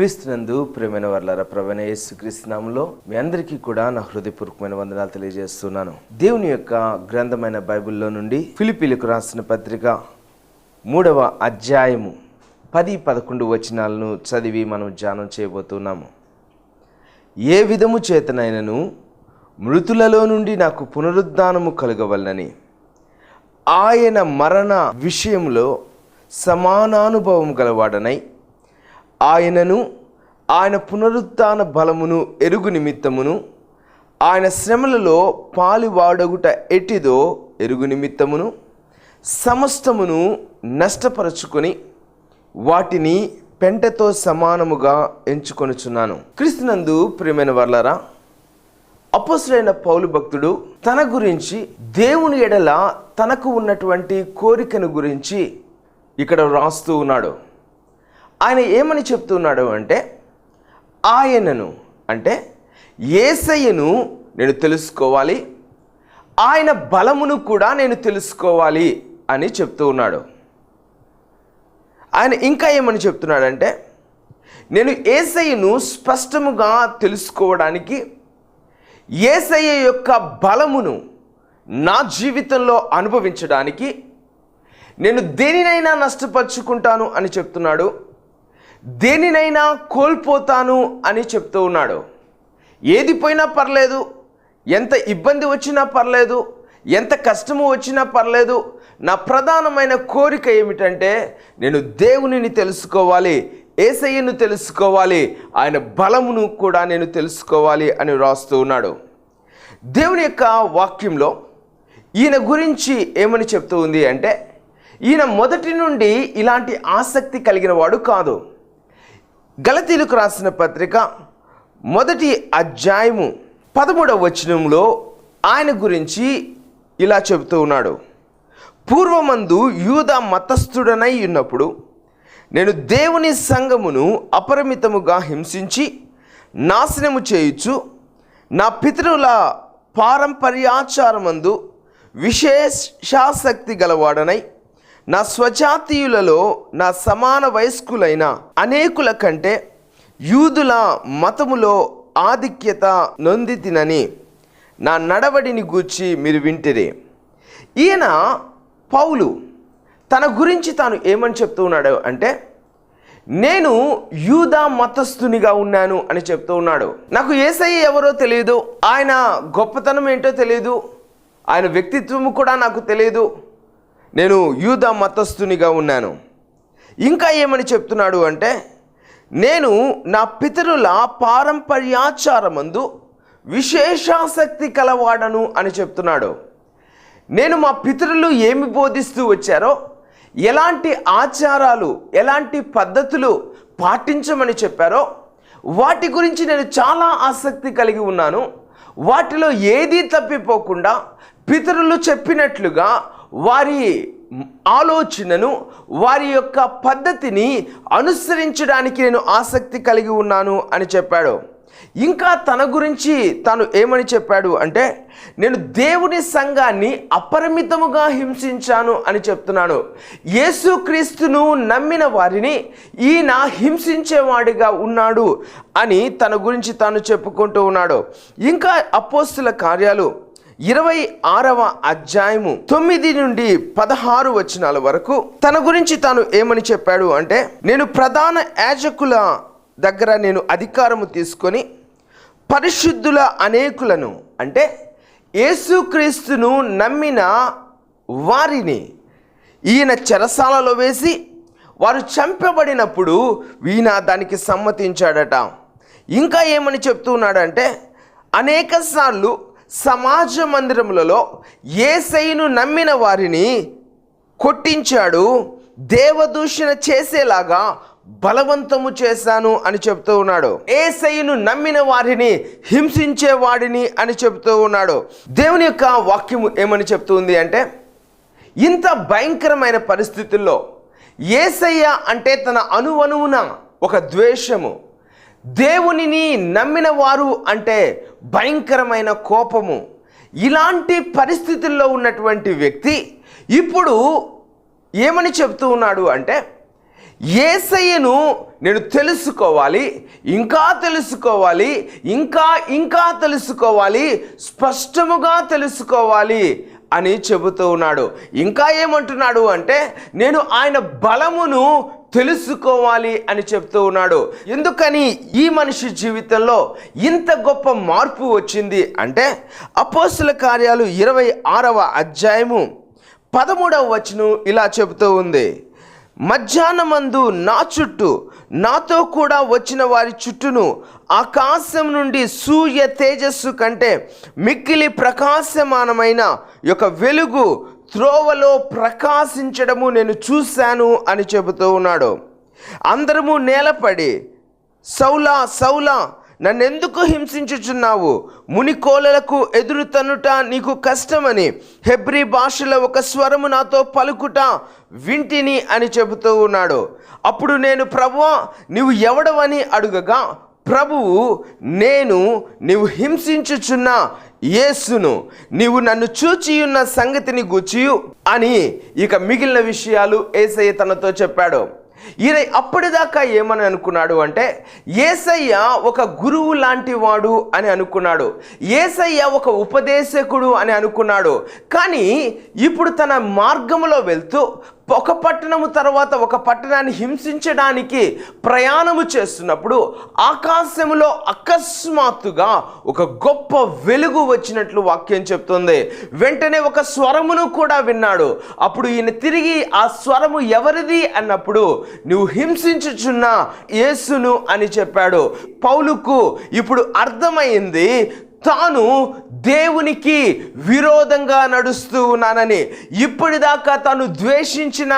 క్రీస్తునందు ప్రేమైన వర్లారా ప్రవణ యేసు క్రీస్తునామంలో మీ అందరికీ కూడా నా హృదయపూర్వకమైన వందనాలు తెలియజేస్తున్నాను. దేవుని యొక్క గ్రంథమైన బైబిల్లో నుండి ఫిలిపీలకు రాసిన పత్రిక మూడవ అధ్యాయము పది పదకొండు వచనాలను చదివి మనం ధ్యానం చేయబోతున్నాము. ఏ విధము చేతనైనను మృతులలో నుండి నాకు పునరుద్ధానము కలగవలనని ఆయన మరణ విషయంలో సమానానుభవం గలవాడనై ఆయనను ఆయన పునరుత్థాన బలమును ఎరుగు నిమిత్తమును ఆయన శ్రమలలో పాలువాడగుట ఎట్టిదో ఎరుగు నిమిత్తమును సమస్తమును నష్టపరచుకొని వాటిని పెంటతో సమానముగా ఎంచుకొనుచున్నాను. క్రీస్తునందు ప్రియమైన వర్లరా అపసులైన పౌలు భక్తుడు తన గురించి దేవుని ఎడల తనకు ఉన్నటువంటి కోరికను గురించి ఇక్కడ రాస్తూ ఉన్నాడు. ఆయన ఏమని చెప్తున్నాడు అంటే ఆయనను అంటే ఏసయ్యను నేను తెలుసుకోవాలి ఆయన బలమును కూడా నేను తెలుసుకోవాలి అని చెప్తూ ఉన్నాడు. ఆయన ఇంకా ఏమని చెప్తున్నాడంటే నేను ఏసయ్యను స్పష్టముగా తెలుసుకోవడానికి ఏసయ్య యొక్క బలమును నా జీవితంలో అనుభవించడానికి నేను దేనినైనా నష్టపరుచుకుంటాను అని చెప్తున్నాడు. దేనినైనా కోల్పోతాను అని చెప్తూ ఉన్నాడు. ఏది పోయినా పర్లేదు ఎంత ఇబ్బంది వచ్చినా పర్లేదు ఎంత కష్టము వచ్చినా పర్లేదు. నా ప్రధానమైన కోరిక ఏమిటంటే నేను దేవునిని తెలుసుకోవాలి ఏసయ్యను తెలుసుకోవాలి ఆయన బలమును కూడా నేను తెలుసుకోవాలి అని రాస్తూ ఉన్నాడు. దేవుని యొక్క వాక్యంలో ఈయన గురించి ఏమని చెప్తూ ఉంది అంటే ఈయన మొదటి నుండి ఇలాంటి ఆసక్తి కలిగిన వాడు కాదు. గలతీలకు రాసిన పత్రిక మొదటి అధ్యాయము పదమూడవ వచనంలో ఆయన గురించి ఇలా చెబుతూ ఉన్నాడు. పూర్వమందు యూద మతస్థుడనై ఉన్నప్పుడు నేను దేవుని సంఘమును అపరిమితముగా హింసించి నాశనము చేయుచు నా పితరుల పారంపర్యాచారమందు విశేషాసక్తి గలవాడనై నా స్వజాతీయులలో నా సమాన వయస్కులైన అనేకుల కంటే యూదుల మతములో ఆధిక్యత నొందితినని నా నడవడిని గూర్చి మీరు వింటిరే. ఈయన పౌలు తన గురించి తాను ఏమని చెప్తూ ఉన్నాడు అంటే నేను యూదా మతస్థునిగా ఉన్నాను అని చెప్తూ ఉన్నాడు. నాకు ఏసయ్య ఎవరో తెలియదు ఆయన గొప్పతనం ఏంటో తెలియదు ఆయన వ్యక్తిత్వం కూడా నాకు తెలియదు నేను యూద మతస్థునిగా ఉన్నాను. ఇంకా ఏమని చెప్తున్నాడు అంటే నేను నా పితరుల పారంపర్యాచారమందు విశేషాసక్తి కలవాడను అని చెప్తున్నాడు. నేను మా పితరులు ఏమి బోధిస్తూ వచ్చారో ఎలాంటి ఆచారాలు ఎలాంటి పద్ధతులు పాటించమని చెప్పారో వాటి గురించి నేను చాలా ఆసక్తి కలిగి ఉన్నాను. వాటిలో ఏదీ తప్పిపోకుండా పితరులు చెప్పినట్లుగా వారి ఆలోచనను వారి యొక్క పద్ధతిని అనుసరించడానికి నేను ఆసక్తి కలిగి ఉన్నాను అని చెప్పాడు. ఇంకా తన గురించి తాను ఏమని చెప్పాడు అంటే నేను దేవుని సంఘాన్ని అపరిమితముగా హింసించాను అని చెప్తున్నాను యేసుక్రీస్తును నమ్మిన వారిని ఈయన హింసించేవాడిగా ఉన్నాడు అని తన గురించి తాను చెప్పుకుంటూ ఉన్నాడు. ఇంకా అపోస్తుల కార్యాలు ఇరవై ఆరవ అధ్యాయము తొమ్మిది నుండి పదహారు వచనాల వరకు తన గురించి తాను ఏమని చెప్పాడు అంటే నేను ప్రధాన యాజకుల దగ్గర నేను అధికారము తీసుకొని పరిశుద్ధుల అనేకులను అంటే యేసుక్రీస్తును నమ్మిన వారిని ఈయన చెరసాలలో వేసి వారు చంపబడినప్పుడు ఈయన దానికి సమ్మతించాడట. ఇంకా ఏమని చెప్తున్నాడంటే అనేక సార్లు సమాజ మందిరములలో ఏసైను నమ్మిన వారిని కొట్టించాడు దేవదూషణ చేసేలాగా బలవంతము చేశాను అని చెప్తూ ఉన్నాడు. ఏసైను నమ్మిన వారిని హింసించే వాడిని అని చెప్తూ ఉన్నాడు. దేవుని యొక్క వాక్యము ఏమని చెప్తుంది అంటే ఇంత భయంకరమైన పరిస్థితుల్లో ఏసయ్య అంటే తన అనువనువున ఒక ద్వేషము దేవునిని నమ్మిన వారు అంటే భయంకరమైన కోపము. ఇలాంటి పరిస్థితుల్లో ఉన్నటువంటి వ్యక్తి ఇప్పుడు ఏమని చెప్తూ ఉన్నాడు అంటే ఏసయ్యను నేను తెలుసుకోవాలి ఇంకా తెలుసుకోవాలి ఇంకా ఇంకా తెలుసుకోవాలి స్పష్టముగా తెలుసుకోవాలి అని చెబుతూ ఉన్నాడు. ఇంకా ఏమంటున్నాడు అంటే నేను ఆయన బలమును తెలుసుకోవాలి అని చెప్తూ ఉన్నాడు. ఎందుకని ఈ మనిషి జీవితంలో ఇంత గొప్ప మార్పు వచ్చింది అంటే అపోస్తుల కార్యాలు ఇరవై ఆరవ అధ్యాయము పదమూడవ వచనం ఇలా చెబుతూ ఉంది. మధ్యాహ్నమందు నా చుట్టూ నాతో కూడా వచ్చిన వారి చుట్టూను ఆకాశం నుండి సూర్య తేజస్సు కంటే మిక్కిలి ప్రకాశమానమైన యొక్క వెలుగు త్రోవలో ప్రకాశించడము నేను చూశాను అని చెబుతూ ఉన్నాడు. అందరము నేలపడి సౌలా సౌలా నన్నెందుకు హింసించుచున్నావు? మునికోలలకు ఎదురుతనుట నీకు కష్టమని హెబ్రి భాషలో ఒక స్వరము నాతో పలుకుట వింటిని అని చెబుతూ ఉన్నాడు. అప్పుడు నేను ప్రభువా నీవు ఎవడవని అడుగగా ప్రభువు నేను నీవు హింసించుచున్న యేసును నీవు నన్ను చూచియున్న సంగతిని గుచ్చియు అని ఇక మిగిలిన విషయాలు ఏసయ్య తనతో చెప్పాడు. ఈయన అప్పటిదాకా ఏమని అనుకున్నాడు అంటే ఏసయ్య ఒక గురువు లాంటి వాడు అని అనుకున్నాడు. ఏసయ్య ఒక ఉపదేశకుడు అని అనుకున్నాడు. కానీ ఇప్పుడు తన మార్గంలో వెళ్తూ ఒక పట్టణము తర్వాత ఒక పట్టణాన్ని హింసించడానికి ప్రయాణము చేస్తున్నప్పుడు ఆకాశములో అకస్మాత్తుగా ఒక గొప్ప వెలుగు వచ్చినట్లు వాక్యం చెప్తుంది. వెంటనే ఒక స్వరమును కూడా విన్నాడు. అప్పుడు ఈయన తిరిగి ఆ స్వరము ఎవరిది అన్నప్పుడు నువ్వు హింసించుచున్న యేసును అని చెప్పాడు. పౌలుకు ఇప్పుడు అర్థమైంది తాను దేవునికి విరోధంగా నడుస్తూ ఉన్నానని. ఇప్పటిదాకా తాను ద్వేషించిన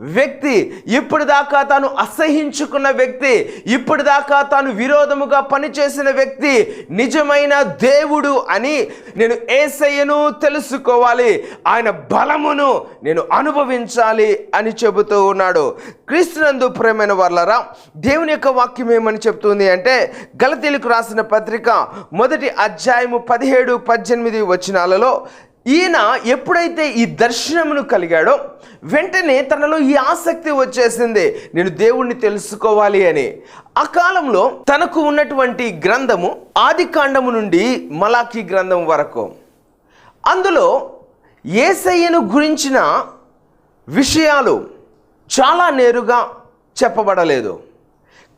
వ్యక్తి ఇప్పటిదాకా తాను అసహించుకున్న వ్యక్తి ఇప్పటిదాకా తాను విరోధముగా పనిచేసిన వ్యక్తి నిజమైన దేవుడు అని నేను ఏసయ్యను తెలుసుకోవాలి. ఆయన బలమును నేను అనుభవించాలి అని చెబుతూ ఉన్నాడు. క్రీస్తునందు ప్రేమైన వర్లరా దేవుని యొక్క వాక్యం ఏమని చెప్తుంది అంటే గలతీలకు రాసిన పత్రిక మొదటి అధ్యాయము పదిహేడు పద్దెనిమిది వచనాలలో ఈయన ఎప్పుడైతే ఈ దర్శనమును కలిగాడో వెంటనే తనలో ఈ ఆసక్తి వచ్చేసింది. నేను దేవుణ్ణి తెలుసుకోవాలి అని. ఆ కాలంలో తనకు ఉన్నటువంటి గ్రంథము ఆది కాండము నుండి మలాఖీ గ్రంథం వరకు. అందులో ఏసయ్యను గురించిన విషయాలు చాలా నేరుగా చెప్పబడలేదు.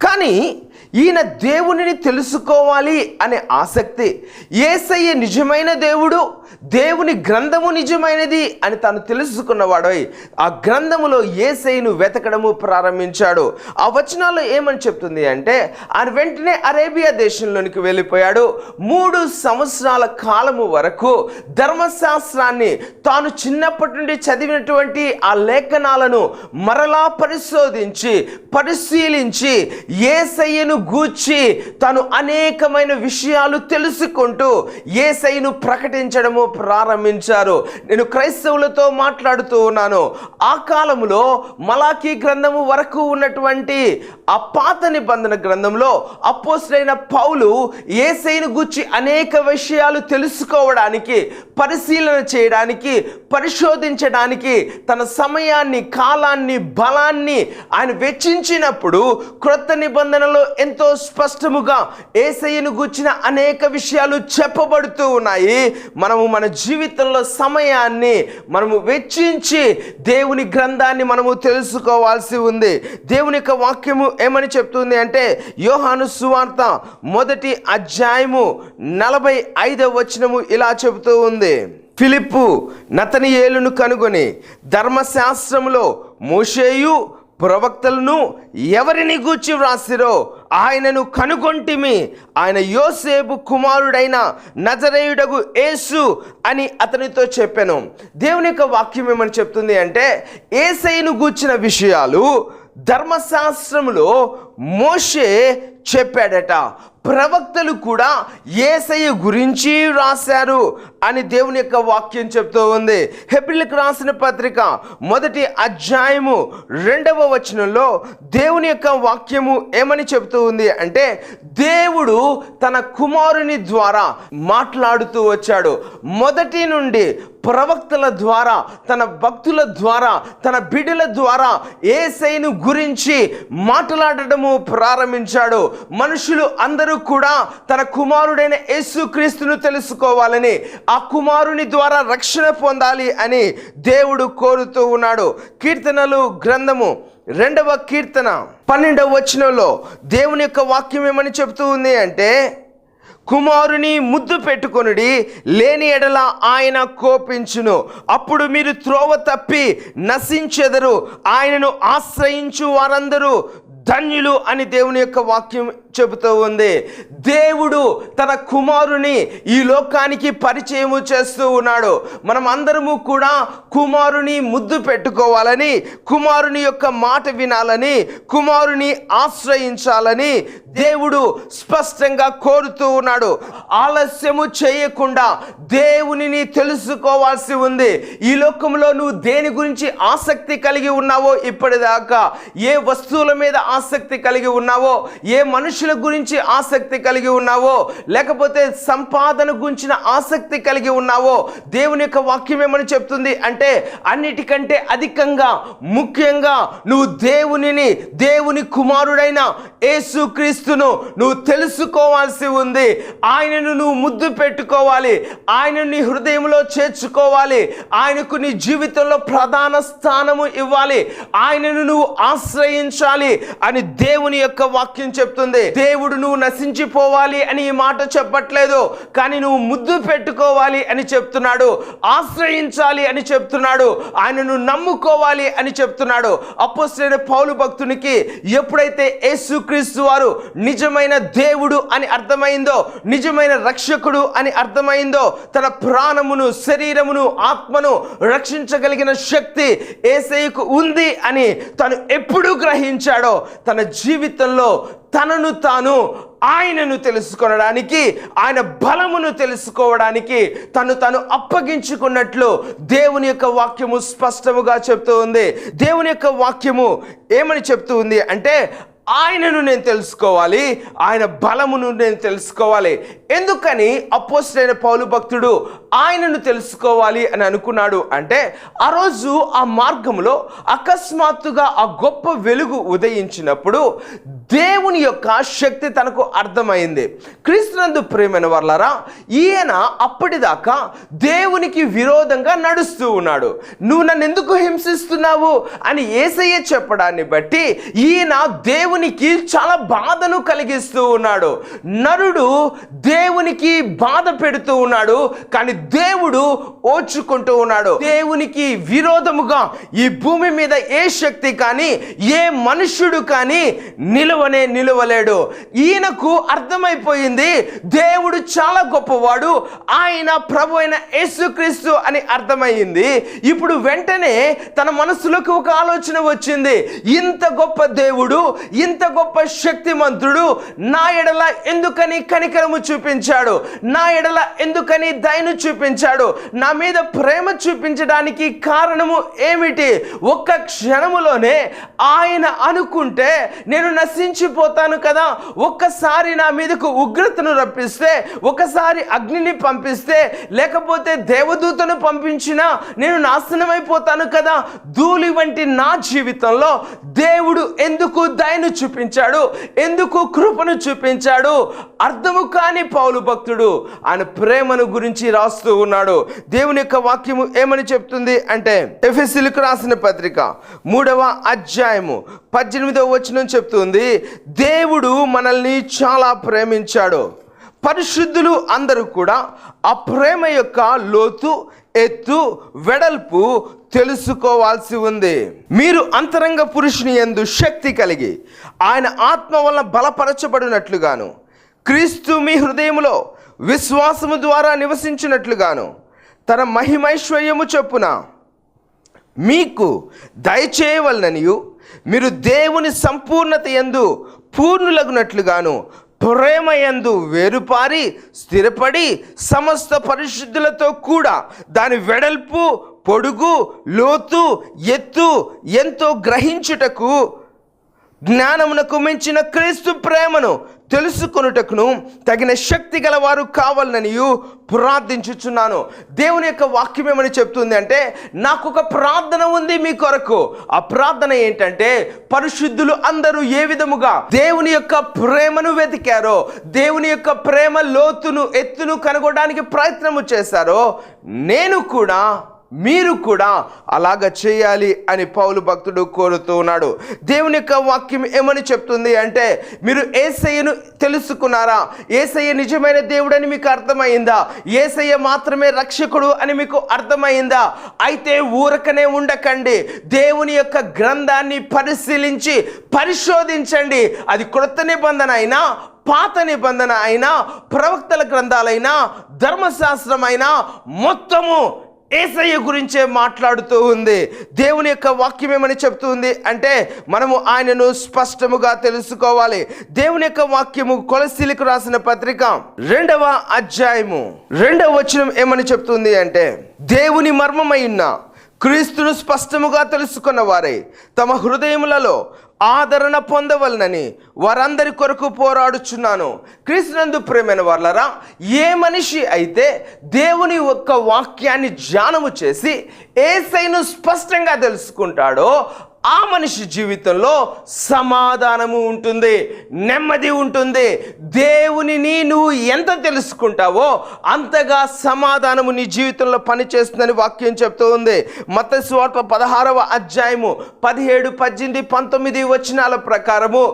కానీ ఈయన దేవునిని తెలుసుకోవాలి అనే ఆసక్తి. ఏసయ్య నిజమైన దేవుడు దేవుని గ్రంథము నిజమైనది అని తాను తెలుసుకున్నవాడై ఆ గ్రంథములో ఏసైను వెతకడము ప్రారంభించాడు. ఆ వచనాల్లో ఏమని చెప్తుంది అంటే ఆయన వెంటనే అరేబియా దేశంలోనికి వెళ్ళిపోయాడు. మూడు సంవత్సరాల కాలము వరకు ధర్మశాస్త్రాన్ని తాను చిన్నప్పటి నుండి చదివినటువంటి ఆ లేఖనాలను మరలా పరిశోధించి పరిశీలించి ఏసయ్యను గూర్చి తను అనేకమైన విషయాలు తెలుసుకుంటూ ఏసయ్యను ప్రకటించడము ప్రారంభించారు. నేను క్రైస్తవులతో మాట్లాడుతూ ఉన్నాను. ఆ కాలంలో మలాఖీ గ్రంథము వరకు ఉన్నటువంటి ఆ పాత నిబంధన గ్రంథంలో అపోసులైన పౌలు ఏసైను గూర్చి అనేక విషయాలు తెలుసుకోవడానికి పరిశీలన చేయడానికి పరిశోధించడానికి తన సమయాన్ని కాలాన్ని బలాన్ని ఆయన వెచ్చించినప్పుడు క్రొత్త నిబంధనలో ఎంతో స్పష్టముగా ఏసయ్యను గూర్చిన అనేక విషయాలు చెప్పబడుతూ ఉన్నాయి. మనము మన జీవితంలో సమయాన్ని మనము వెచ్చించి దేవుని గ్రంథాన్ని మనము తెలుసుకోవాల్సి ఉంది. దేవుని యొక్క వాక్యము ఏమని చెప్తుంది అంటే యోహాను సువార్త మొదటి అధ్యాయము నలభై ఐదవ వచనము ఇలా చెబుతూ ఉంది. ఫిలిప్పు నతనియేలును కనుగొని ధర్మశాస్త్రములో మోషేయు ప్రవక్తలను ఎవరిని గూర్చి వ్రాసిరో ఆయనను కనుగొంటిమి. ఆయన యోసేపు కుమారుడైన నజరేయుడగు ఏసు అని అతనితో చెప్పాను. దేవుని యొక్క వాక్యం ఏమని చెప్తుంది అంటే ఏసైను గూర్చిన విషయాలు ధర్మశాస్త్రములో మోషే చెప్పాడట. ప్రవక్తలు కూడా ఏసయ్య గురించి రాశారు అని దేవుని యొక్క వాక్యం చెప్తూ ఉంది. హెబ్రిల్కి రాసిన పత్రిక మొదటి అధ్యాయము రెండవ వచనంలో దేవుని యొక్క వాక్యము ఏమని చెబుతూ ఉంది అంటే దేవుడు తన కుమారుని ద్వారా మాట్లాడుతూ వచ్చాడు. మొదటి నుండి ప్రవక్తల ద్వారా తన భక్తుల ద్వారా తన బిడ్డల ద్వారా ఏసైను గురించి మాట్లాడటము ప్రారంభించాడు. మనుషులు అందరూ కూడా తన కుమారుడైన యేసుక్రీస్తును తెలుసుకోవాలని ఆ కుమారుని ద్వారా రక్షణ పొందాలి అని దేవుడు కోరుతూ ఉన్నాడు. కీర్తనలు గ్రంథము రెండవ కీర్తన పన్నెండవ వచనంలో దేవుని యొక్క వాక్యం ఏమని చెప్తూ ఉంది అంటే కుమారుని ముద్దు పెట్టుకొనుడి లేని ఎడల ఆయన కోపించును. అప్పుడు మీరు త్రోవ తప్పి నశించెదరు. ఆయనను ఆశ్రయించు వారందరూ ధన్యులు అని దేవుని యొక్క వాక్యం చెబుతూ ఉంది. దేవుడు తన కుమారుని ఈ లోకానికి పరిచయము చేస్తూ ఉన్నాడు. మనం అందరము కూడా కుమారుని ముద్దు పెట్టుకోవాలని కుమారుని యొక్క మాట వినాలని కుమారుని ఆశ్రయించాలని దేవుడు స్పష్టంగా కోరుతూ ఉన్నాడు. ఆలస్యము చేయకుండా దేవునిని తెలుసుకోవాల్సి ఉంది. ఈ లోకంలో నువ్వు దేని గురించి ఆసక్తి కలిగి ఉన్నావో ఇప్పటిదాకా ఏ వస్తువుల మీద ఆసక్తి కలిగి ఉన్నావో ఏ మనుషుల గురించి ఆసక్తి కలిగి ఉన్నావో లేకపోతే సంపాదన గురించిన ఆసక్తి కలిగి ఉన్నావో దేవుని యొక్క వాక్యం ఏమని చెప్తుంది అంటే అన్నిటికంటే అధికంగా ముఖ్యంగా నువ్వు దేవునిని దేవుని కుమారుడైన యేసుక్రీస్తును నువ్వు తెలుసుకోవాల్సి ఉంది. ఆయనను నువ్వు ముద్దు పెట్టుకోవాలి. ఆయనను నీ హృదయంలో చేర్చుకోవాలి. ఆయనకు నీ జీవితంలో ప్రధాన స్థానము ఇవ్వాలి. ఆయనను నువ్వు ఆశ్రయించాలి అని దేవుని యొక్క వాక్యం చెప్తుంది. దేవుడు నువ్వు నశించిపోవాలి అని ఈ మాట చెప్పట్లేదు. కానీ నువ్వు ముద్దు పెట్టుకోవాలి అని చెప్తున్నాడు. ఆశ్రయించాలి అని చెప్తున్నాడు. ఆయనను నమ్ముకోవాలి అని చెప్తున్నాడు. అపోస్తులైన పౌలు భక్తునికి ఎప్పుడైతే యేసుక్రీస్తు వారు నిజమైన దేవుడు అని అర్థమైందో నిజమైన రక్షకుడు అని అర్థమైందో తన ప్రాణమును శరీరమును ఆత్మను రక్షించగలిగిన శక్తి ఏసైకు ఉంది అని తను ఎప్పుడు గ్రహించాడో తన జీవితంలో తనను తాను ఆయనను తెలుసుకొనడానికి ఆయన బలమును తెలుసుకోవడానికి తను తను అప్పగించుకున్నట్లు దేవుని యొక్క వాక్యము స్పష్టముగా చెప్తూ ఉంది. దేవుని యొక్క వాక్యము ఏమని చెప్తూ ఉంది అంటే ఆయనను నేను తెలుసుకోవాలి ఆయన బలమును నేను తెలుసుకోవాలి. ఎందుకని అపోస్టైన పౌలు భక్తుడు ఆయనను తెలుసుకోవాలి అని అనుకున్నాడు అంటే ఆ రోజు ఆ మార్గంలో అకస్మాత్తుగా ఆ గొప్ప వెలుగు ఉదయించినప్పుడు దేవుని యొక్క శక్తి తనకు అర్థమైంది. క్రీస్తునందు ప్రేమైన వర్లారా ఈయన అప్పటిదాకా దేవునికి విరోధంగా నడుస్తూ ఉన్నాడు. నువ్వు నన్ను ఎందుకు హింసిస్తున్నావు అని ఏసయ్య చెప్పడాన్ని బట్టి ఈయన దేవునికి చాలా బాధను కలిగిస్తూ ఉన్నాడు. నరుడు దేవునికి బాధ పెడుతూ ఉన్నాడు కానీ దేవుడు ఓర్చుకుంటూ ఉన్నాడు. దేవునికి విరోధముగా ఈ భూమి మీద ఏ శక్తి కానీ ఏ మనుష్యుడు కానీ నిలవనే నిలవలేడు. ఈయనకు అర్థమైపోయింది దేవుడు చాలా గొప్పవాడు ఆయన ప్రభు అయిన యేసుక్రీస్తు అని అర్థమైంది. ఇప్పుడు వెంటనే తన మనసులోకి ఒక ఆలోచన వచ్చింది. ఇంత గొప్ప దేవుడు ఇంత గొప్ప శక్తిమంతుడు నా ఎడల ఎందుకని కనికరము చూపించాడు. నా ఎడల ఎందుకని దయను చూపించాడు? నా మీద ప్రేమ చూపించడానికి కారణము ఏమిటి? ఒక్క క్షణములోనే ఆయన అనుకుంటే నేను నశించిపోతాను కదా? ఒక్కసారి నా మీదకు ఉగ్రతను రప్పిస్తే ఒకసారి అగ్నిని పంపిస్తే లేకపోతే దేవదూతను పంపించినా నేను నాశనమైపోతాను కదా? ధూళి వంటి నా జీవితంలో దేవుడు ఎందుకు దయను చూపించాడు? ఎందుకు కృపను చూపించాడు? అర్థము కాని పౌలు భక్తుడు ఆయన ప్రేమను గురించి రాస్తూ ఉన్నాడు. దేవుని యొక్క వాక్యము ఏమని చెప్తుంది అంటే ఎఫెసిలకు రాసిన పత్రిక మూడవ అధ్యాయము పద్దెనిమిదవ వచనం చెప్తుంది దేవుడు మనల్ని చాలా ప్రేమించాడు. పరిశుద్ధులు అందరూ కూడా ఆ ప్రేమ యొక్క లోతు ఎత్తు వెడల్పు తెలుసుకోవాల్సి ఉంది. మీరు అంతరంగ పురుషుని ఎందు శక్తి కలిగి ఆయన ఆత్మ వలన బలపరచబడినట్లుగాను క్రీస్తు మీ హృదయములో విశ్వాసము ద్వారా నివసించినట్లుగాను తన మహిమైశ్వర్యము చొప్పున మీకు దయచేయవలననియు మీరు దేవుని సంపూర్ణత ఎందు పూర్ణులగునట్లుగాను ప్రేమయందు వేరుపారి స్థిరపడి సమస్త పరిశుద్ధులతో కూడా దాని వెడల్పు పొడుగు లోతు ఎత్తు ఎంతో గ్రహించుటకు జ్ఞానమునకు మించిన క్రీస్తు ప్రేమను తెలుసుకొనుటకును తగిన శక్తి గలవారు కావాలనియు ప్రార్థించుచున్నాను. దేవుని యొక్క వాక్యం ఏమని చెప్తుంది అంటే నాకు ఒక ప్రార్థన ఉంది మీ కొరకు. ఆ ప్రార్థన ఏంటంటే పరిశుద్ధులు అందరూ ఏ విధముగా దేవుని యొక్క ప్రేమను వెతికారో దేవుని యొక్క ప్రేమ లోతును ఎత్తును కనుగొనడానికి ప్రయత్నము చేశారో నేను కూడా మీరు కూడా అలాగ చేయాలి అని పౌలు భక్తుడు కోరుతూ ఉన్నాడు. దేవుని యొక్క వాక్యం ఏమని చెప్తుంది అంటే మీరు ఏసయ్యను తెలుసుకున్నారా? ఏసయ్య నిజమైన దేవుడని మీకు అర్థమైందా? ఏసయ్య మాత్రమే రక్షకుడు అని మీకు అర్థమైందా? అయితే ఊరకనే ఉండకండి. దేవుని యొక్క గ్రంథాన్ని పరిశీలించి పరిశోధించండి. అది క్రొత్త నిబంధన అయినా పాత నిబంధన అయినా ప్రవక్తల గ్రంథాలైనా ధర్మశాస్త్రమైనా మొత్తము ఏసయ్య గురించే మాట్లాడుతూ ఉంది. దేవుని యొక్క వాక్యం ఏమని చెప్తుంది అంటే మనము ఆయనను స్పష్టముగా తెలుసుకోవాలి. దేవుని యొక్క వాక్యము కొలసీలకు రాసిన పత్రిక రెండవ అధ్యాయము రెండవ వచనం ఏమని చెప్తుంది అంటే దేవుని మర్మమైన క్రీస్తును స్పష్టముగా తెలుసుకున్న వారే తమ హృదయములలో ఆదరణ పొందవలనని వారందరి కొరకు పోరాడుచున్నాను. క్రీస్తునందు ప్రేమైన వాళ్ళరా ఏ మనిషి అయితే దేవుని యొక్క వాక్యాన్ని ధ్యానము చేసి ఏసైను స్పష్టంగా తెలుసుకుంటాడో ఆ మనిషి జీవితంలో సమాధానము ఉంటుంది నెమ్మది ఉంటుంది. దేవునిని నువ్వు ఎంత తెలుసుకుంటావో అంతగా సమాధానము నీ జీవితంలో పనిచేస్తుందని వాక్యం చెప్తూ ఉంది. మత స్వార్థ పదహారవ అధ్యాయము పదిహేడు పద్దెనిమిది పంతొమ్మిది వచనాల ప్రకారము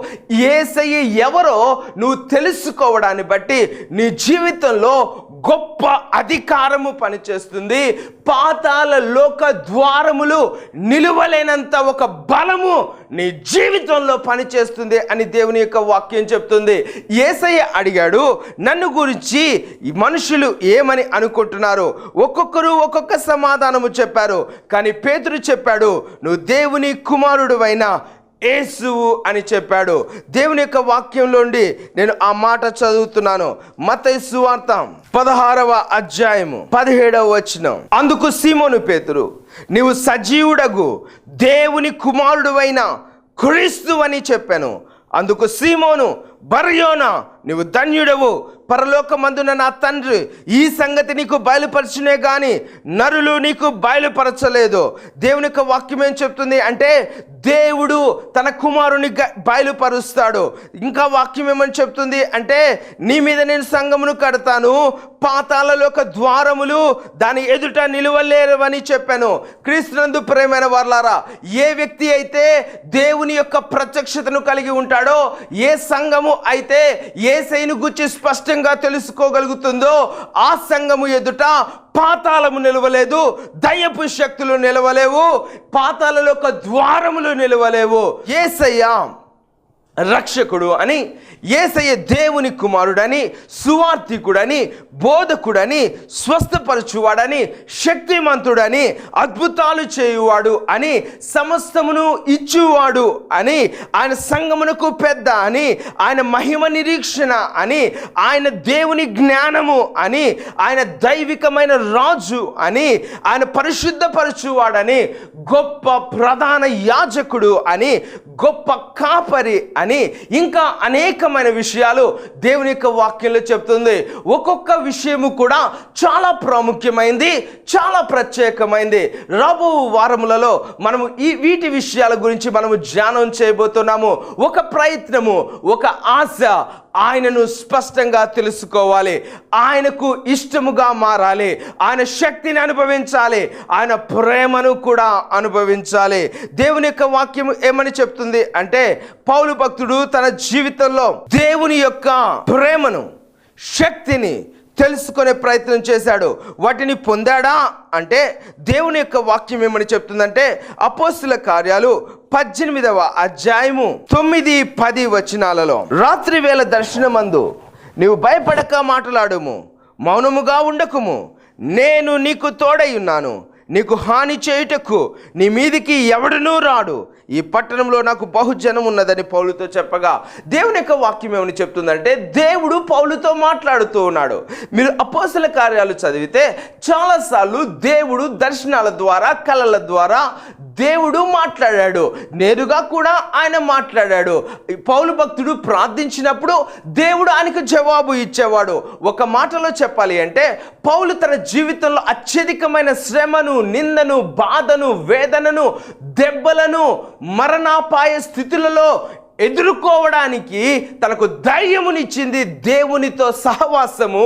ఏసయ్య ఎవరో నువ్వు తెలుసుకోవడాన్ని బట్టి నీ జీవితంలో గొప్ప అధికారము పనిచేస్తుంది. పాతాల లోక ద్వారములు నిలువలేనంత ఒక బలము నీ జీవితంలో పనిచేస్తుంది అని దేవుని యొక్క వాక్యం చెప్తుంది. ఏసయ్య అడిగాడు నన్ను గురించి మనుషులు ఏమని అనుకుంటున్నారు? ఒక్కొక్కరు ఒక్కొక్క సమాధానము చెప్పారు. కానీ పేతురు చెప్పాడు నువ్వు దేవుని కుమారుడు యేసువు అని చెప్పాడు. దేవుని యొక్క వాక్యంలోండి నేను ఆ మాట చదువుతున్నాను. మత సువార్త పదహారవ అధ్యాయము పదిహేడవ వచనం. అందుకు సీమోను పేతురు నీవు సజీవుడగు దేవుని కుమారుడువైన క్రీస్తు అని చెప్పాను. అందుకు సీమోను బర్యోనా నువ్వు ధన్యుడవు పరలోకమందున నా తండ్రి ఈ సంగతి నీకు బయలుపరచునే గాని నరులు నీకు బయలుపరచలేదు. దేవుని యొక్క వాక్యం ఏం చెప్తుంది అంటే దేవుడు తన కుమారుని బయలుపరుస్తాడు. ఇంకా వాక్యం ఏమని చెప్తుంది అంటే నీ మీద నేను సంగమును కడతాను పాతాలలోక ద్వారములు దాని ఎదుట నిలువలేరవని చెప్పాను. క్రీస్తునందు ప్రేమైన వార్లారా ఏ వ్యక్తి అయితే దేవుని యొక్క ప్రత్యక్షతను కలిగి ఉంటాడో ఏ సంఘము అయితే ఏ శైను గురించి స్పష్టంగా తెలుసుకోగలుగుతుందో ఆ సంఘము ఎదుట పాతాళము నిలవలేదు దయ్యపు శక్తులు నిలవలేవు పాతాలలో ఒక ద్వారములు నిలవలేవు. ఏసయ్యా రక్షకుడు అని ఏసయ్య దేవుని కుమారుడని సువార్థికుడని బోధకుడని స్వస్థపరచువాడని శక్తిమంతుడని అద్భుతాలు చేయువాడు అని సమస్తమును ఇచ్చువాడు అని ఆయన సంగమునకు పెద్ద అని ఆయన మహిమ నిరీక్షణ అని ఆయన దేవుని జ్ఞానము అని ఆయన దైవికమైన రాజు అని ఆయన పరిశుద్ధపరచువాడని గొప్ప ప్రధాన యాజకుడు అని గొప్ప కాపరి అని ఇంకా అనేకమైన విషయాలు దేవుని యొక్క వాక్యంలో చెప్తుంది. ఒక్కొక్క విషయము కూడా చాలా ప్రాముఖ్యమైంది చాలా ప్రత్యేకమైంది. రాబో వారములలో మనము ఈ వీటి విషయాల గురించి మనము ధ్యానం చేయబోతున్నాము. ఒక ప్రయత్నము ఒక ఆశ ఆయనను స్పష్టంగా తెలుసుకోవాలి. ఆయనకు ఇష్టముగా మారాలి. ఆయన శక్తిని అనుభవించాలి. ఆయన ప్రేమను కూడా అనుభవించాలి. దేవుని యొక్క వాక్యం ఏమని చెప్తుంది అంటే పౌలు భక్తుడు తన జీవితంలో దేవుని యొక్క ప్రేమను శక్తిని తెలుసుకునే ప్రయత్నం చేశాడు. వాటిని పొందాడా అంటే దేవుని యొక్క వాక్యం ఏమని చెప్తుందంటే అపోస్తుల కార్యాలు పద్దెనిమిదవ అధ్యాయము తొమ్మిది పది వచనాలలో రాత్రి వేళ దర్శనమందు నీవు భయపడక మాట్లాడుము మౌనముగా ఉండకుము నేను నీకు తోడై ఉన్నాను. నీకు హాని చేయుటకు నీ మీదికి ఎవడునూ రాడు. ఈ పట్టణంలో నాకు బహుజనం ఉన్నదని పౌలుతో చెప్పగా దేవుని యొక్క వాక్యం ఏమని చెప్తుందంటే దేవుడు పౌలుతో మాట్లాడుతూ ఉన్నాడు. మీరు అపోసల కార్యాలు చదివితే చాలాసార్లు దేవుడు దర్శనాల ద్వారా కళల ద్వారా దేవుడు మాట్లాడాడు. నేరుగా కూడా ఆయన మాట్లాడాడు. ఈ పౌలు భక్తుడు ప్రార్థించినప్పుడు దేవుడు ఆయనకు జవాబు ఇచ్చేవాడు. ఒక మాటలో చెప్పాలి అంటే పౌలు తన జీవితంలో అత్యధికమైన శ్రమను నిందను బాధను వేదనను దెబ్బలను మరణాపాయ స్థితులలో ఎదుర్కోవడానికి తనకు ధైర్యమునిచ్చింది దేవునితో సహవాసము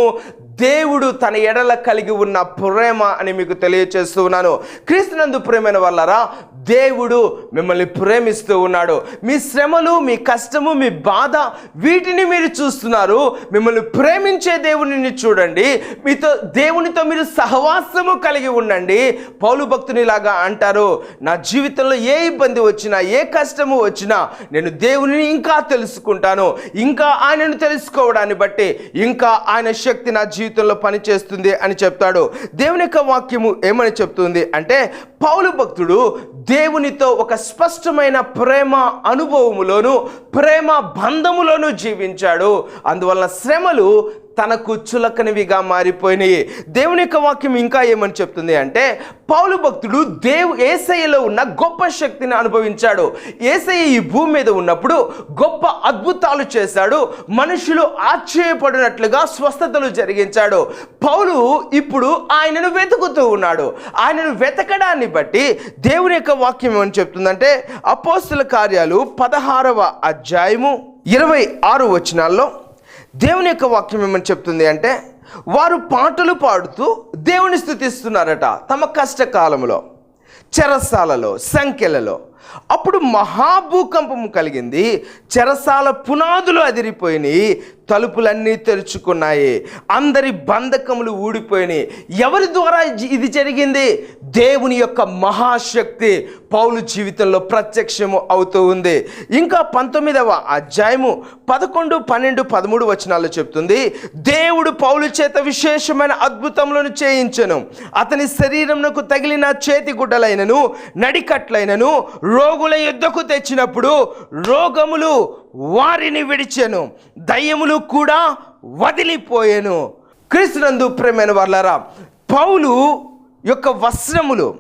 దేవుడు తన ఎడల కలిగి ఉన్న ప్రేమ అని మీకు తెలియచేస్తున్నాను క్రీస్తునందు ప్రేమైన వల్లరా దేవుడు మిమ్మల్ని ప్రేమిస్తూ ఉన్నాడు. మీ శ్రమలు మీ కష్టము మీ బాధ వీటిని మీరు చూస్తున్నారు. మిమ్మల్ని ప్రేమించే దేవునిని చూడండి. మీతో దేవునితో మీరు సహవాసము కలిగి ఉండండి. పౌలు భక్తునిలాగా అంటారు నా జీవితంలో ఏ ఇబ్బంది వచ్చినా ఏ కష్టము వచ్చినా నేను దేవునిని ఇంకా తెలుసుకుంటాను. ఇంకా ఆయనను తెలుసుకోవడాన్ని బట్టి ఇంకా ఆయన శక్తి నా జీవితంలో పనిచేస్తుంది అని చెప్తాడు. దేవుని యొక్క వాక్యము ఏమని చెప్తుంది అంటే పౌలు భక్తుడు దేవునితో ఒక స్పష్టమైన ప్రేమ అనుభవములోను ప్రేమ బంధములోను జీవించాడు. అందువల్ల శ్రమలు తనకు చులకనివిగా మారిపోయినాయి. దేవుని యొక్క వాక్యం ఇంకా ఏమని చెప్తుంది అంటే పౌలు భక్తుడు దేవు ఏసయ్యలో ఉన్న గొప్ప శక్తిని అనుభవించాడు. ఏసయ్య ఈ భూమి మీద ఉన్నప్పుడు గొప్ప అద్భుతాలు చేశాడు. మనుషులు ఆశ్చర్యపడినట్లుగా స్వస్థతలు జరిగించాడు. పౌలు ఇప్పుడు ఆయనను వెతుకుతూ ఉన్నాడు. ఆయనను వెతకడాన్ని బట్టి దేవుని యొక్క వాక్యం ఏమని చెప్తుందంటే అపోస్తుల కార్యాలు పదహారవ అధ్యాయము ఇరవై ఆరు వచనాల్లో దేవుని యొక్క వాక్యం ఏమని చెప్తుంది అంటే వారు పాటలు పాడుతూ దేవుని స్థుతిస్తున్నారట తమ కష్టకాలంలో చెరసాలలో సంఖ్యలలో. అప్పుడు మహాభూకంపం కలిగింది చెరసాల పునాదులు అదిరిపోయినాయి తలుపులన్నీ తెరుచుకున్నాయి. అందరి బంధకములు ఊడిపోయినాయి. ఎవరి ద్వారా ఇది జరిగింది? దేవుని యొక్క మహాశక్తి పౌలు జీవితంలో ప్రత్యక్షము అవుతూ ఉంది. ఇంకా పంతొమ్మిదవ అధ్యాయము పదకొండు పన్నెండు పదమూడు వచనాలు చెప్తుంది దేవుడు పౌలు చేత విశేషమైన అద్భుతములను చేయించను. అతని శరీరమునకు తగిలిన చేతి గుడ్డలైనను నడికట్లైనను రోగుల యుద్ధకు తెచ్చినప్పుడు రోగములు వారిని విడిచెను. దయ్యములు కూడా వదిలిపోయాను. క్రీస్తునందు ప్రేమైన వాళ్ళరా పౌలు యొక్క వస్త్రములు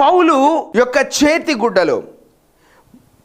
పౌలు యొక్క చేతి గుడ్డలు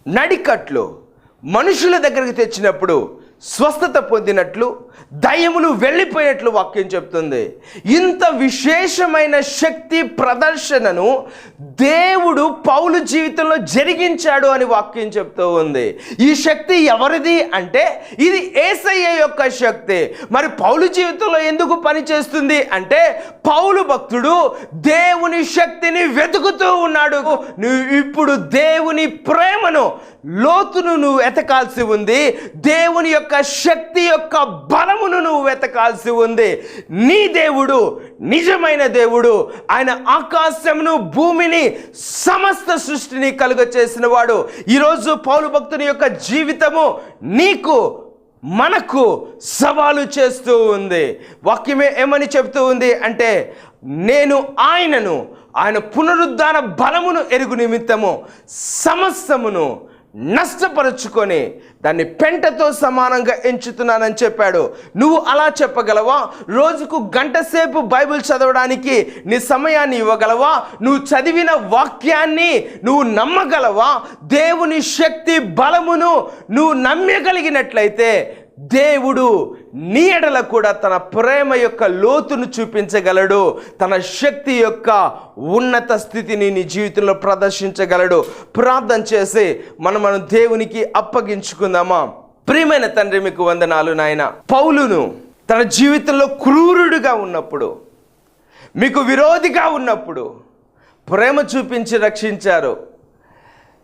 నడికట్లు మనుషుల దగ్గరికి తెచ్చినప్పుడు స్వస్థత పొందినట్లు దయ్యములు వెళ్ళిపోయినట్లు వాక్యం చెప్తుంది. ఇంత విశేషమైన శక్తి ప్రదర్శనను దేవుడు పౌలు జీవితంలో జరిగించాడు అని వాక్యం చెప్తూ ఉంది. ఈ శక్తి ఎవరిది అంటే ఇది ఏసయ్య యొక్క శక్తి. మరి పౌలు జీవితంలో ఎందుకు పనిచేస్తుంది అంటే పౌలు భక్తుడు దేవుని శక్తిని వెతుకుతూ ఉన్నాడు. నువ్వు ఇప్పుడు దేవుని ప్రేమను లోతును నువ్వు వెతకాల్సి ఉంది. దేవుని యొక్క శక్తి యొక్క బలమును నువ్వు వెతకాల్సి ఉంది. నీ దేవుడు నిజమైన దేవుడు ఆయన ఆకాశమును భూమిని సమస్త సృష్టిని కలుగ చేసిన వాడు. ఈరోజు పౌలు భక్తుని యొక్క జీవితము నీకు మనకు సవాలు చేస్తూ ఉంది. వాక్యమే ఏమని చెప్తూ ఉంది అంటే నేను ఆయనను ఆయన పునరుద్ధాన బలమును ఎరుగు నిమిత్తము సమస్తమును నష్టపరుచుకొని దాన్ని పెంటతో సమానంగా ఎంచుతున్నానని చెప్పాడు. నువ్వు అలా చెప్పగలవా? రోజుకు గంట సేపు బైబిల్ చదవడానికి నీ సమయాన్ని ఇవ్వగలవా? నువ్వు చదివిన వాక్యాన్ని నువ్వు నమ్మగలవా? దేవుని శక్తి బలమును నువ్వు నమ్మగలిగినట్లయితే దేవుడు నీ ఎడల కూడా తన ప్రేమ యొక్క లోతును చూపించగలడు. తన శక్తి యొక్క ఉన్నత స్థితిని నీ జీవితంలో ప్రదర్శించగలడు. ప్రార్థన చేసి మనం మనం దేవునికి అప్పగించుకుందామా? ప్రియమైన తండ్రి మీకు వందనాలు నాయన. పౌలును తన జీవితంలో క్రూరుడుగా ఉన్నప్పుడు మీకు విరోధిగా ఉన్నప్పుడు ప్రేమ చూపించి రక్షించారు.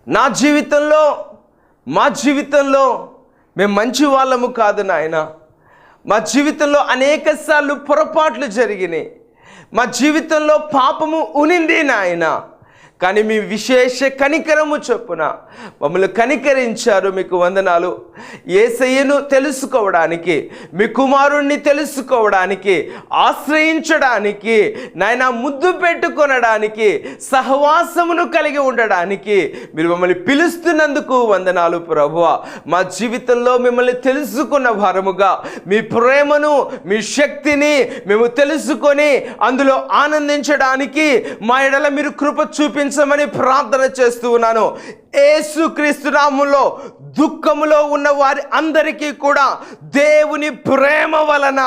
నా జీవితంలో మా జీవితంలో మేము మంచి వాళ్ళము కాదు నాయన. మా జీవితంలో అనేక సార్లు పొరపాట్లు జరిగినాయి. మా జీవితంలో పాపము ఉనింది నాయన. కానీ మీ విశేష కనికరము చొప్పున మమ్మల్ని కనికరించారు మీకు వందనాలు. ఏసయ్యను తెలుసుకోవడానికి మీ కుమారుణ్ణి తెలుసుకోవడానికి ఆశ్రయించడానికి నాయన ముద్దు పెట్టుకొనడానికి సహవాసమును కలిగి ఉండడానికి మీరు మమ్మల్ని పిలుస్తున్నందుకు వందనాలు ప్రభువ. మా జీవితంలో మిమ్మల్ని తెలుసుకున్న వారముగా మీ ప్రేమను మీ శక్తిని మేము తెలుసుకొని అందులో ఆనందించడానికి మా ఎడల మీరు కృప చూపించమని ప్రార్థన చేస్తూ ఉన్నాను. ఏసుక్రీస్తునాములో దుఃఖములో ఉన్న వారి అందరికీ కూడా దేవుని ప్రేమ వలన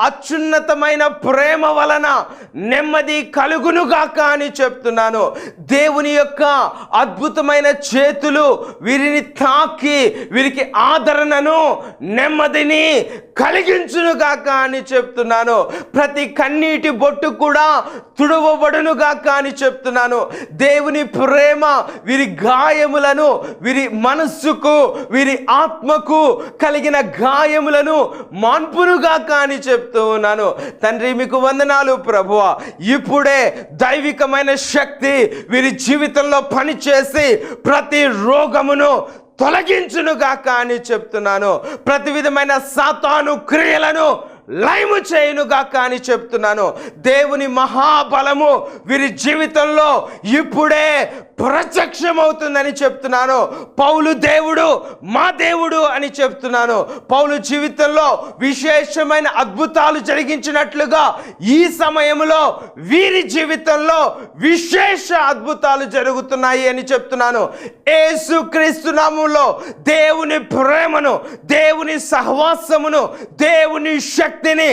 అత్యున్నతమైన ప్రేమ వలన నెమ్మది కలుగునుగాక అని చెప్తున్నాను. దేవుని యొక్క అద్భుతమైన చేతులు వీరిని తాకి వీరికి ఆదరణను నెమ్మదిని కలిగించునుగాక అని చెప్తున్నాను. ప్రతి కన్నీటి బొట్టు కూడా తుడవబడునుగాక అని చెప్తున్నాను. దేవుని ప్రేమ వీరి గాయములను వీరి మనస్సుకు వీరి ఆత్మకు కలిగిన గాయములను మాన్పునుగా కాని చెప్తూ ఉన్నాను. తండ్రి మీకు వందనాలు ప్రభువ. ఇప్పుడే దైవికమైన శక్తి వీరి జీవితంలో పనిచేసి ప్రతి రోగమును తొలగించునుగాక అని చెప్తున్నాను. ప్రతి విధమైన సాతాను క్రియలను లైము చేయునుగాక అని చెప్తున్నాను. దేవుని మహాబలము వీరి జీవితంలో ఇప్పుడే ప్రత్యక్షమవుతుందని చెప్తున్నాను. పౌలు దేవుడు మా దేవుడు అని చెప్తున్నాను. పౌలు జీవితంలో విశేషమైన అద్భుతాలు జరిగించినట్లుగా ఈ సమయంలో వీరి జీవితంలో విశేష అద్భుతాలు జరుగుతున్నాయి అని చెప్తున్నాను. యేసు నామంలో దేవుని ప్రేమను దేవుని సహవాసమును దేవుని శక్తి శక్తిని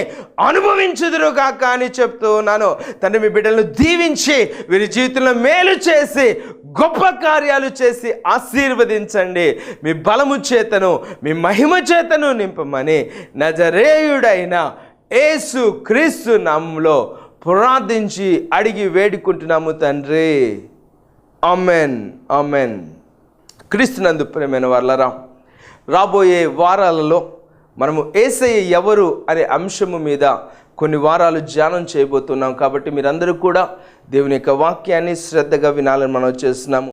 అనుభవించుదురుగాక అని చెప్తూ ఉన్నాను. తండ్రి మీ బిడ్డలను దీవించి వీరి జీవితంలో మేలు చేసి గొప్ప కార్యాలు చేసి ఆశీర్వదించండి. మీ బలము చేతను మీ మహిమ చేతను నింపమని నజరేయుడైన ఏసు క్రీస్తు నామంలో ప్రార్థించి అడిగి వేడుకుంటున్నాము తండ్రి. అమెన్ అమెన్ క్రీస్తు క్రీస్తునందు ప్రేమైన వాళ్ళరా రాబోయే వారాలలో మనము ఏసయ్య ఎవరు అనే అంశము మీద కొన్ని వారాలు ధ్యానం చేయబోతున్నాం. కాబట్టి మీరందరూ కూడా దేవుని యొక్క వాక్యాన్ని శ్రద్ధగా వినాలని మనం చేస్తున్నాము.